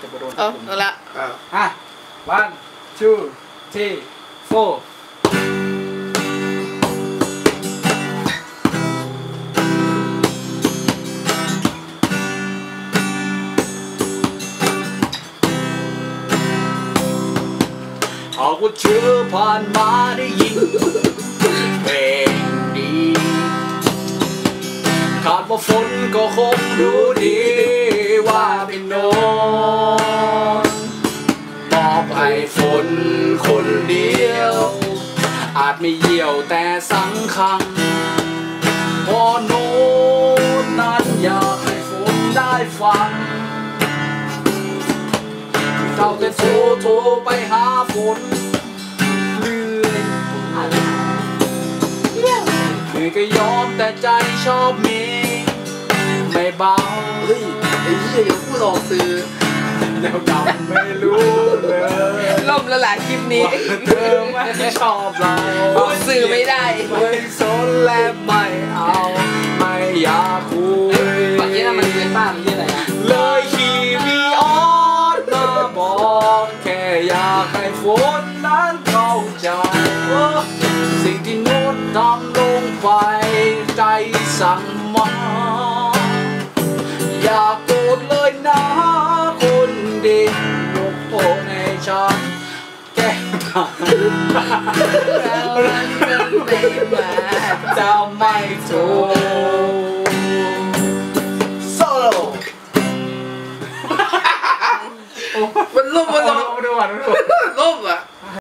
จะไปโดนเอาเอาละอ่าอะ one two three four หากว่าเธอผ่านมาได้ยินเพลงดี ขาดว่าฝนก็คงรู้ดี เดียว อาจไม่เหี่ยวแต่สังคังเพอโน้นนั้นอยากให้ฝนได้ฟังเราแต่โทรโทรไปหาฝนเรื่อยเหนื่อยก็ยอมแต่ใจชอบมี ไม่เบาเฮ้ยไอ้เหี้ยเดี๋ยวพูดออกสื่อแล้วดำไม่รู้เลยล่ม แล้วล่ะคลิปนี้เธอไม่ชอบเราพูดสื่อไม่ได้ไม่สนและไม่เอา ไม่อยากคุยฝั่งนี้นะมันเป็นบ้านนี่อะไรนเลยขี่วีออนมาบอกแค่อยากให้ฝนนั้นเข้าใจสิ่งที่โน้ตทำลงไปใจสั่งมาอย่าโกรธเลยนะคนดียกโทษให้ฉัน มันจะไม่มาจะไม่ถูกโซโล่มันล่มมันล่มดูก่อนดูก่อนล่มอะ